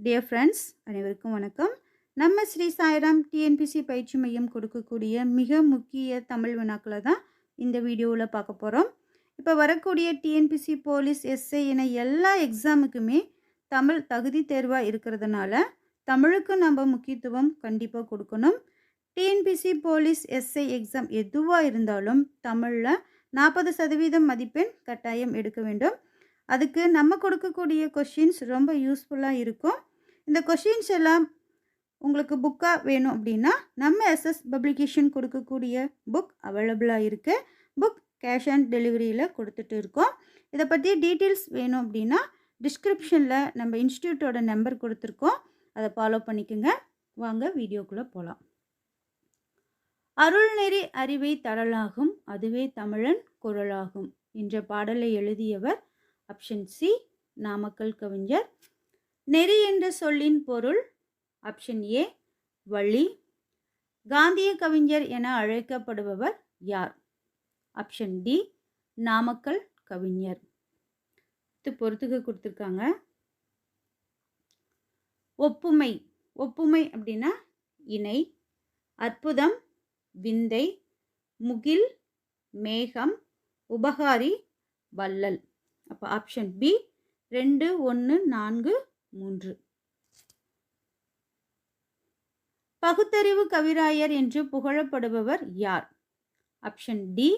Dear friends அனைவருக்கும் வணக்கம். நம்ம ஸ்ரீ சாய்ராம் டிஎன்பிசி பயிற்சி மையம் கொடுக்கக்கூடிய மிக முக்கிய தமிழ் வினாக்களை தான் இந்த வீடியோவில் பார்க்க போகிறோம் இப்போ வரக்கூடிய டிஎன்பிசி போலீஸ் எஸ்ஐ என எல்லா எக்ஸாமுக்குமே தமிழ் தகுதி தேர்வாக இருக்கிறதுனால தமிழுக்கு நம்ம முக்கியத்துவம் கண்டிப்பாக கொடுக்கணும். டிஎன்பிசி போலீஸ் எஸ்ஐ எக்ஸாம் எதுவாக இருந்தாலும் தமிழில் நாற்பது சதவீதம் மதிப்பெண் கட்டாயம் எடுக்க வேண்டும். அதுக்கு நம்ம கொடுக்கக்கூடிய கொஷின்ஸ் ரொம்ப யூஸ்ஃபுல்லாக இருக்கும். இந்த கொஷின்ஸ் எல்லாம் உங்களுக்கு புக்காக வேணும் அப்படின்னா நம்ம எஸ்எஸ் பப்ளிகேஷன் கொடுக்கக்கூடிய புக் அவைலபிளாக இருக்குது புக் கேஷ் ஆன் டெலிவரியில் கொடுத்துட்டு இருக்கோம். இதை பற்றி டீட்டெயில்ஸ் வேணும் அப்படின்னா டிஸ்கிரிப்ஷனில் நம்ம இன்ஸ்டியூட்டோட நம்பர் கொடுத்துருக்கோம். அதை ஃபாலோ பண்ணிக்கோங்க. வாங்க வீடியோக்குள்ளே போகலாம் அருள்நெறி அறிவை தரலாகும் அதுவே தமிழன் குரலாகும் என்ற பாடலை எழுதியவர் ஆப்ஷன் சி நாமக்கல் கவிஞர் நெறி என்ற சொல்லின் பொருள் ஆப்ஷன் ஏ வழி காந்திய கவிஞர் என அழைக்கப்படுபவர் யார்? ஆப்ஷன் டி நாமக்கல் கவிஞர். இது பொறுத்துக்க கொடுத்துருக்காங்க. ஒப்புமை. ஒப்புமை அப்படின்னா இணை அற்புதம் விந்தை முகில் மேகம் உபகாரி வள்ளல். அப்போ ஆப்ஷன் பி ரெண்டு ஒன்று நான்கு மூன்று. பகுத்தறிவு கவிராயர் என்று புகழப்படுபவர் யார்? Option D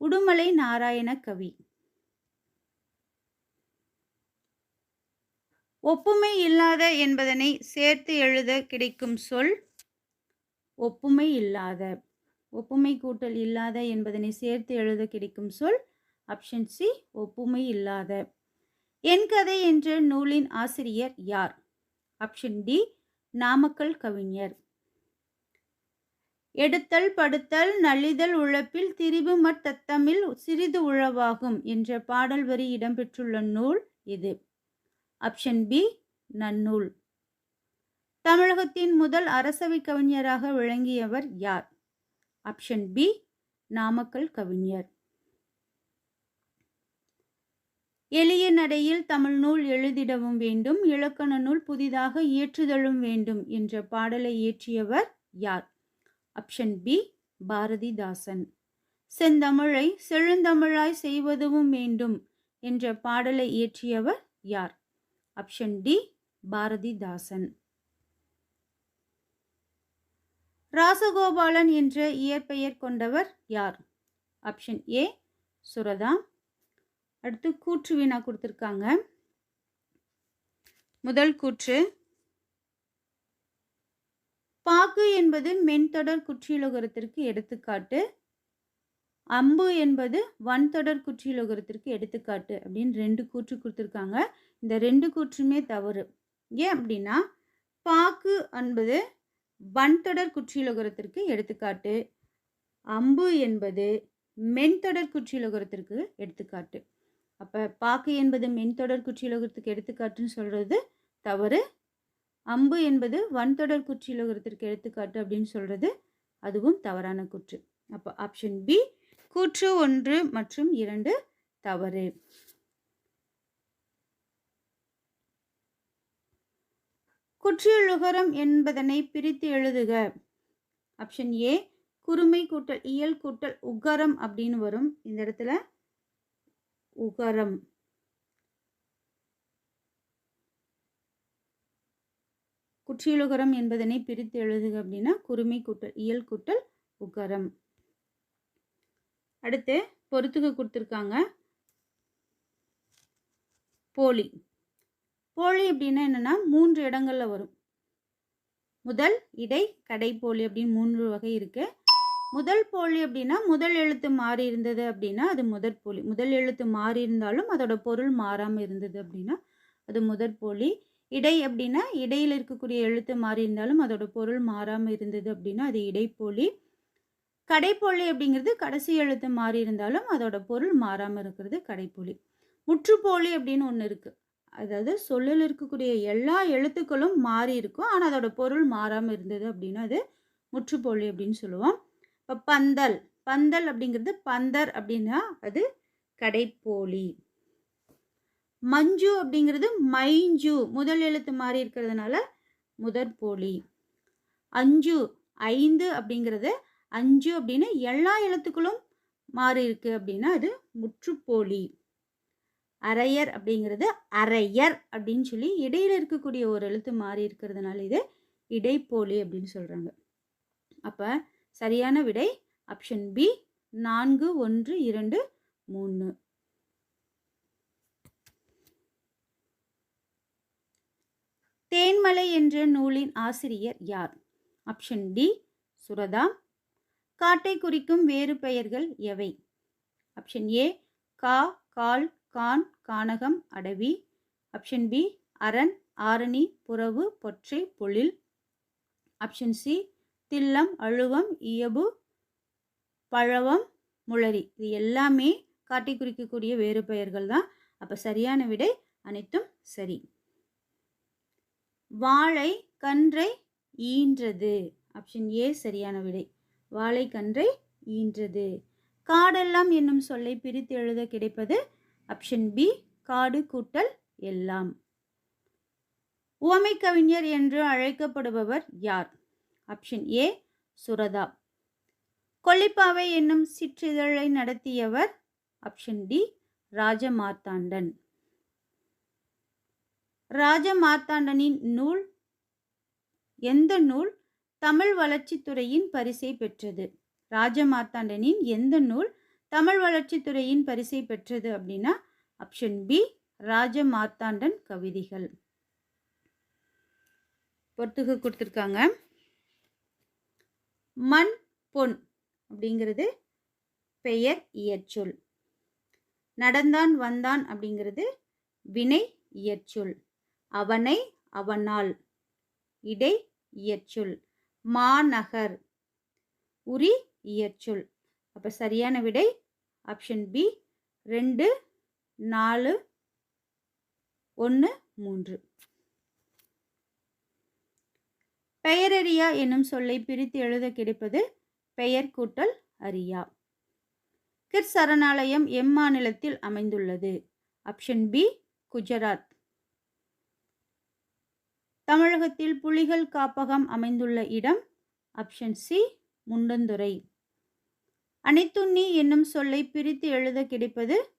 Udumalai Narayana Kavi. ஒப்புமை இல்லாத என்பதனை சேர்த்து எழுத கிடைக்கும் சொல் ஒப்புமை இல்லாத. ஒப்புமை கூட்டல் இல்லாத என்பதனை சேர்த்து எழுத கிடைக்கும் சொல் ஆப்ஷன் சி ஒப்புமை இல்லாத. என் கதை என்ற நூலின் ஆசிரியர் யார்? ஆப்ஷன் டி நாமக்கல் கவிஞர். எடுத்தல் படுத்தல் நலிதல் உழப்பில் திரிபு மத்தத்தமிழ் சிறிது உழவாகும் என்ற பாடல் வரி இடம்பெற்றுள்ள நூல் இது. Option B Nannool. தமிழகத்தின் முதல் அரசவை கவிஞராக விளங்கியவர் யார்? ஆப்ஷன் பி நாமக்கல் கவிஞர். எளிய நடையில் தமிழ் நூல் எழுதிடவும் வேண்டும் இலக்கண நூல் புதிதாக இயற்றுதலும் வேண்டும் என்ற பாடலை இயற்றியவர் யார்? Option B Bharathidasan. செந்தமிழை செழுந்தமிழாய் செய்வதும் வேண்டும் என்ற பாடலை இயற்றியவர் யார்? Option D Bharathidasan. ராசகோபாலன் என்ற இயற்பெயர் கொண்டவர் யார்? ஆப்ஷன் ஏ சுரதா அடுத்து கூற்று வினா கொடுத்துருக்காங்க. முதல் கூற்று பாக்கு என்பது மென்தொடர் குற்றியலுகரத்திற்கு எடுத்துக்காட்டு. அம்பு என்பது வன்தொடர் குற்றியலுகரத்திற்கு எடுத்துக்காட்டு அப்படின்னு ரெண்டு கூற்று கொடுத்துருக்காங்க. இந்த ரெண்டு கூற்றுமே தவறு. ஏன் அப்படின்னா பாக்கு என்பது வன்தொடர் குற்றியலுகரத்திற்கு எடுத்துக்காட்டு. அம்பு என்பது மென்தொடர் குற்றியலுகரத்திற்கு எடுத்துக்காட்டு. அப்போ பாக்கு என்பது மென்தொடர் குற்றியலுகரத்துக்கு எடுத்துக்காட்டுன்னு சொல்கிறது தவறு. அம்பு என்பது வன்தொடர் குற்றியலுகரத்திற்கு எடுத்துக்காட்டு அப்படின்னு சொல்கிறது அதுவும் தவறான குற்று. அப்போ ஆப்ஷன் பி கூற்று ஒன்று மற்றும் இரண்டு தவறு. குற்றியலுகரம் என்பதனை பிரித்து எழுதுக. ஆப்ஷன் ஏ குறுமை கூட்டல் இயல் கூட்டல் உகரம் அப்படின்னு வரும் இந்த இடத்துல. உகரம். குற்றியலுகரம் என்பதனை பிரித்து எழுதுக அப்படின்னா குருமை கூட்டல் இயல் கூட்டல் உகரம். அடுத்து பொறுத்துக்க கொடுத்துருக்காங்க. போலி. போலி அப்படின்னா என்னென்னா மூன்று இடங்களில் வரும். முதல் இடை கடை போலி அப்படின்னு மூன்று வகை இருக்குது முதல் போலி அப்படின்னா முதல் எழுத்து மாறி இருந்தது அப்படின்னா அது முதற் போலி. முதல் எழுத்து மாறி இருந்தாலும் அதோட பொருள் மாறாமல் இருந்தது அப்படின்னா அது முதற் போலி. இடை அப்படின்னா இடையில் இருக்கக்கூடிய எழுத்து மாறி இருந்தாலும் அதோட பொருள் மாறாமல் இருந்தது அப்படின்னா அது இடைப்போலி. கடைப்போலி அப்படிங்கிறது கடைசி எழுத்து மாறி இருந்தாலும் அதோட பொருள் மாறாமல் இருக்கிறது கடைப்போலி. முற்றுப்போலி அப்படின்னு ஒன்று இருக்குது அதாவது சொல்லில் இருக்கக்கூடிய எல்லா எழுத்துக்களும் மாறி இருக்கும். ஆனால் அதோட பொருள் மாறாமல் இருந்தது அப்படின்னா அது முற்றுப்போலி அப்படின்னு சொல்லுவோம். இப்போ பந்தல். பந்தல் அப்படிங்கிறது பந்தர் அப்படின்னா அது கடைப்போலி. மஞ்சு அப்படிங்கிறது மைஞ்சு. முதல் எழுத்து மாறி இருக்கிறதுனால முதற்போலி அஞ்சு ஐந்து அப்படிங்கிறது அஞ்சு அப்படின்னு எல்லா எழுத்துக்களும் மாறி இருக்கு அப்படின்னா அது முற்றுப்போலி அரையர் அப்படிங்கிறது அரையர் அப்படின்னு சொல்லி இடையில் இருக்கக்கூடிய ஒரு எழுத்து மாறி இருக்கிறதுனால இது இடைப்போலி அப்படின்னு சொல்கிறாங்க அப்போ சரியான விடை ஆப்ஷன் பி நான்கு ஒன்று இரண்டு மூணு தேன்மலை என்ற நூலின் ஆசிரியர் யார்? ஆப்ஷன் டி சுரதா காட்டை குறிக்கும் வேறு பெயர்கள் எவை? ஆப்ஷன் ஏ கா கால் கான் கானகம் அடவி. ஆப்ஷன் பி அரண் ஆரணி புறவு பொற்றை பொழில். ஆப்ஷன் சி தில்லம் அழுவம் இயபு பழவம் முளரி இது எல்லாமே காட்டி குறிக்கக்கூடிய வேறு பெயர்கள் தான். அப்போ சரியான விடை அனைத்தும் சரி. வாழை கன்றை ஈன்றது. ஆப்ஷன் ஏ சரியான விடை. வாழை கன்றை ஈன்றது. காடெல்லாம் என்னும் சொல்லை பிரித்து எழுத கிடைப்பது ஆப்ஷன் பி காடு கூட்டல் எல்லாம். உவமை கவிஞர் என்று அழைக்கப்படுபவர் யார்? ஆப்ஷன் ஏ சுரதா கொல்லிப்பாவை என்னும் சிற்றிதழை நடத்தியவர் ஆப்ஷன் டி ராஜமார்த்தாண்டன். ராஜமார்த்தாண்டனின் நூல் எந்த நூல்? தமிழ் வளர்ச்சித்துறையின் பரிசை பெற்றது. ராஜமார்த்தாண்டனின் எந்த நூல்? தமிழ் வளர்ச்சித்துறையின் பரிசை பெற்றது அப்படின்னா ஆப்ஷன் பி ராஜமார்த்தாண்டன் கவிதைகள். பொறுத்துக்கு கொடுத்துருக்காங்க. மண் பொன் அப்படிங்கிறது பெயர் இயற்சொல். நடந்தான் வந்தான் அப்படிங்கிறது வினை இயற்சொல். அவனை அவனால். இடை இயற்சொல். மாநகர் உரி இயற்சொல். அப்போ சரியான விடை ஆப்ஷன் பி ரெண்டு நாலு ஒன்று மூன்று. பெயரறியா என்னும் சொல்லை பிரித்து எழுத கிடைப்பது பெயர் கூட்டல் அரியா. கிர் சரணாலயம் எம் மாநிலத்தில் அமைந்துள்ளது. Option B Gujarat. தமிழகத்தில் புலிகள் காப்பகம் அமைந்துள்ள இடம் ஆப்ஷன் சி முண்டந்துறை. அனைத்துண்ணி என்னும் சொல்லை பிரித்து எழுத கிடைப்பது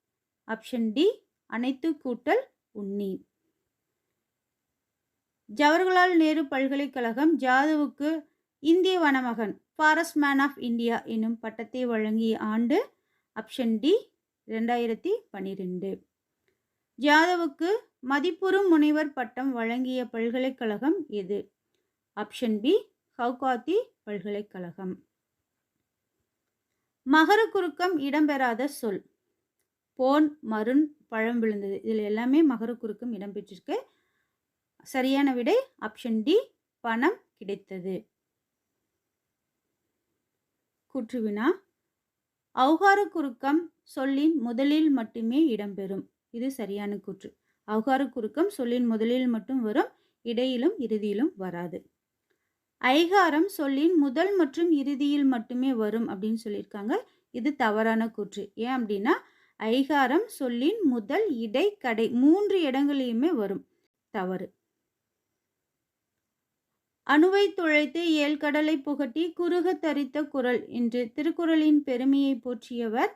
ஆப்ஷன் டி அனைத்து கூட்டல் உண்ணி. ஜவஹர்லால் நேரு பல்கலைக்கழகம் ஜாதவுக்கு இந்திய வனமகன் ஃபாரஸ்ட் மேன் ஆஃப் இந்தியா என்னும் பட்டத்தை வழங்கிய ஆண்டு ஆப்ஷன் டி ரெண்டாயிரத்தி பன்னிரெண்டு. ஜாதவுக்கு மதிப்புறும் முனைவர் பட்டம் வழங்கிய பல்கலைக்கழகம் எது? ஆப்ஷன் பி ஹவுகாத்தி பல்கலைக்கழகம். மகர குறுக்கம் இடம்பெறாத சொல். போன் மருண் பழம் விழுந்தது. இதில் எல்லாமே மகர குறுக்கம் இடம்பெற்றிருக்கு. சரியான விடை ஆப்ஷன் டி பணம் கிடைத்தது. கூற்றுவினா அவுகார குறுக்கம் சொல்லின் முதலில் மட்டுமே இடம்பெறும். இது சரியான கூற்று. அவுகார குறுக்கம் சொல்லின் முதலில் மட்டும் வரும் இடையிலும் இறுதியிலும் வராது. ஐகாரம் சொல்லின் முதல் மற்றும் இறுதியில் மட்டுமே வரும் அப்படின்னு சொல்லியிருக்காங்க. இது தவறான கூற்று. ஏன் அப்படின்னா ஐகாரம் சொல்லின் முதல் இடை கடை மூன்று இடங்களையுமே வரும். தவறு. அணுவை துழைத்து ஏழ்கடலை புகட்டி குறுக தரித்த குரல் என்று திருக்குறளின் பெருமையை போற்றியவர்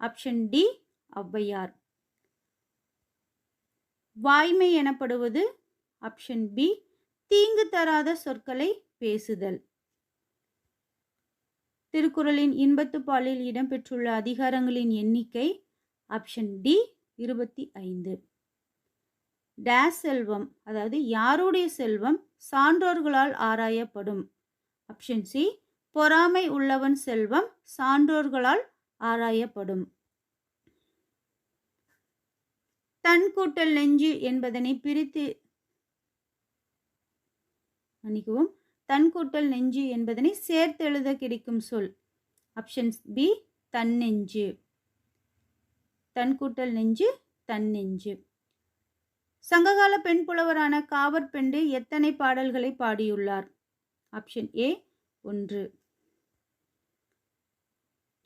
ஆப்ஷன் டி ஔவையார். வாய்மை எனப்படுவது ஆப்ஷன் பி தீங்கு தராத சொற்களை பேசுதல். திருக்குறளின் இன்பத்து பாலில் இடம்பெற்றுள்ள அதிகாரங்களின் எண்ணிக்கை ஆப்ஷன் டி இருபத்தி ஐந்து. டேஸ் செல்வம் அதாவது யாருடைய செல்வம் சான்றோர்களால் ஆராயப்படும். ஆப்ஷன் சி பொறாமை உள்ளவன் செல்வம் சான்றோர்களால் ஆராயப்படும். தன் கூட்டல் நெஞ்சு என்பதனை பிரித்து மன்னிக்கவும் தன் கூட்டல் நெஞ்சு என்பதனை சேர்த்தெழுத கிடைக்கும் சொல். Options B தன்னெஞ்சு. தன் கூட்டல் நெஞ்சு தன்னெஞ்சு. சங்ககால பெண் புலவரான காவர் பெண்டு எத்தனை பாடல்களை பாடியுள்ளார்? ஆப்ஷன் ஏ ஒன்று.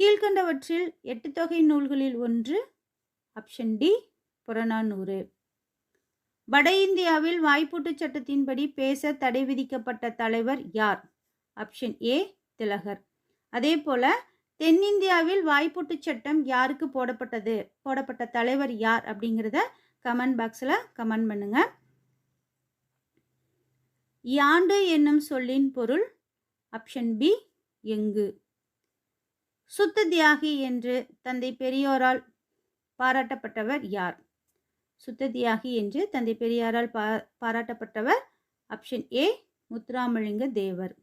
கீழ்கண்டவற்றில் எட்டு தொகை நூல்களில் ஒன்று. Option D Purananuru. வட இந்தியாவில் வாய்ப்பூட்டு சட்டத்தின்படி பேச தடை விதிக்கப்பட்ட தலைவர் யார்? Option A Tilak. அதே போல தென்னிந்தியாவில் வாய்ப்பூட்டுச் சட்டம் யாருக்கு போடப்பட்டது? போடப்பட்ட தலைவர் யார் அப்படிங்கிறத கமெண்ட் பாக்ஸில் கமெண்ட் பண்ணுங்க. யாண்டு என்னும் சொல்லின் பொருள் ஆப்ஷன் பி எங்கு? சுத்த தியாகி என்று தந்தை பெரியோரால் பாராட்டப்பட்டவர் யார்? சுத்த தியாகி என்று தந்தை பெரியாரால் பா பாராட்டப்பட்டவர் ஆப்ஷன் ஏ முத்துராமலிங்க தேவர்.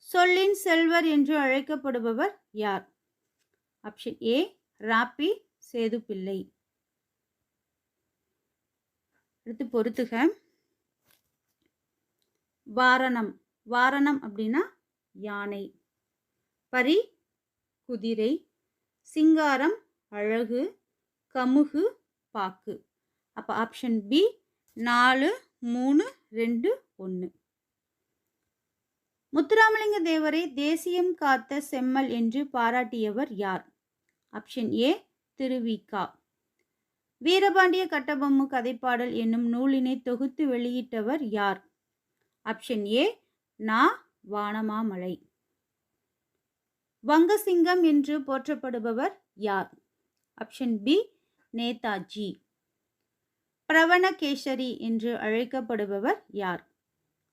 சொல்லின் செல்வர் என்று அழைக்கப்படுபவர் யார்? ஆப்ஷன் ஏ ராப்பி சேதுப்பிள்ளை அடுத்து பொறுத்துக. வாரணம். வாரணம் அப்படின்னா யானை. பரி குதிரை. சிங்காரம் அழகு. கமுகு பாக்கு. அப்போ ஆப்ஷன் பி நாலு மூணு ரெண்டு ஒன்று முத்துராமலிங்க தேவரை தேசியம் காத்த செம்மல் என்று பாராட்டியவர் யார்? ஆப்ஷன் ஏ திருவிகா வீரபாண்டிய கட்டபொம்மு கதைப்பாடல் என்னும் நூலினை தொகுத்து வெளியிட்டவர் யார்? ஆப்ஷன் ஏ நா. வானமாமலை. வங்கசிங்கம் என்று போற்றப்படுபவர் யார்? Option B Netaji. பிரவணகேசரி என்று அழைக்கப்படுபவர் யார்?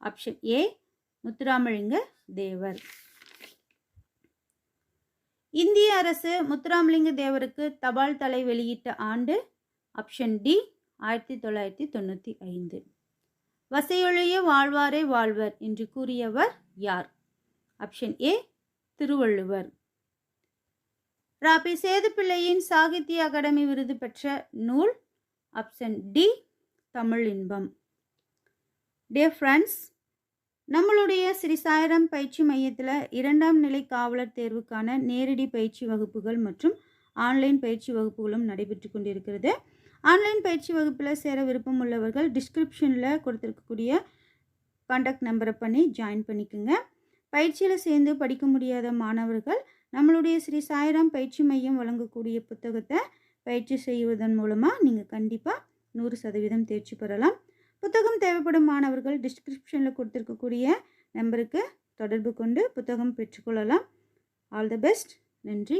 Option A Muthuramalinga Thevar. இந்திய அரசு முத்துராமலிங்க தேவருக்கு தபால் தலை வெளியிட்ட ஆண்டு ஆப்ஷன் டி ஆயிரத்தி தொள்ளாயிரத்தி தொண்ணூற்றி ஐந்து. வசையொழிய வாழ்வாரே வாழ்வர் என்று கூறியவர் யார்? Option A Thiruvalluvar. ராபி சேதுப்பிள்ளையின் சாகித்ய அகாடமி விருது பெற்ற நூல் ஆப்ஷன் டி தமிழ் இன்பம். டே ஃப்ரெண்ட்ஸ் நம்மளுடைய ஸ்ரீ சாய்ராம் பயிற்சி மையத்தில் இரண்டாம் நிலை காவலர் தேர்வுக்கான நேரடி பயிற்சி வகுப்புகள் மற்றும் ஆன்லைன் பயிற்சி வகுப்புகளும் நடைபெற்று கொண்டிருக்கிறது. ஆன்லைன் பயிற்சி வகுப்பில் சேர விருப்பம் உள்ளவர்கள் டிஸ்கிரிப்ஷனில் கொடுத்துருக்கக்கூடிய கான்டாக்ட் நம்பரை பண்ணி ஜாயின் பண்ணிக்கோங்க. பயிற்சியில் சேர்ந்து படிக்க முடியாத மாணவர்கள் நம்மளுடைய ஸ்ரீ சாய்ராம் பயிற்சி மையம் வழங்கக்கூடிய புத்தகத்தை பயிற்சி செய்வதன் மூலமாக நீங்கள் கண்டிப்பாக நூறு சதவீதம் தேர்ச்சி பெறலாம். புத்தகம் தேவைப்படும் மாணவர்கள் டிஸ்கிரிப்ஷனில் கொடுத்துருக்கக்கூடிய நம்பருக்கு தொடர்பு கொண்டு புத்தகம் பெற்றுக்கொள்ளலாம் ஆல் த பெஸ்ட் நன்றி.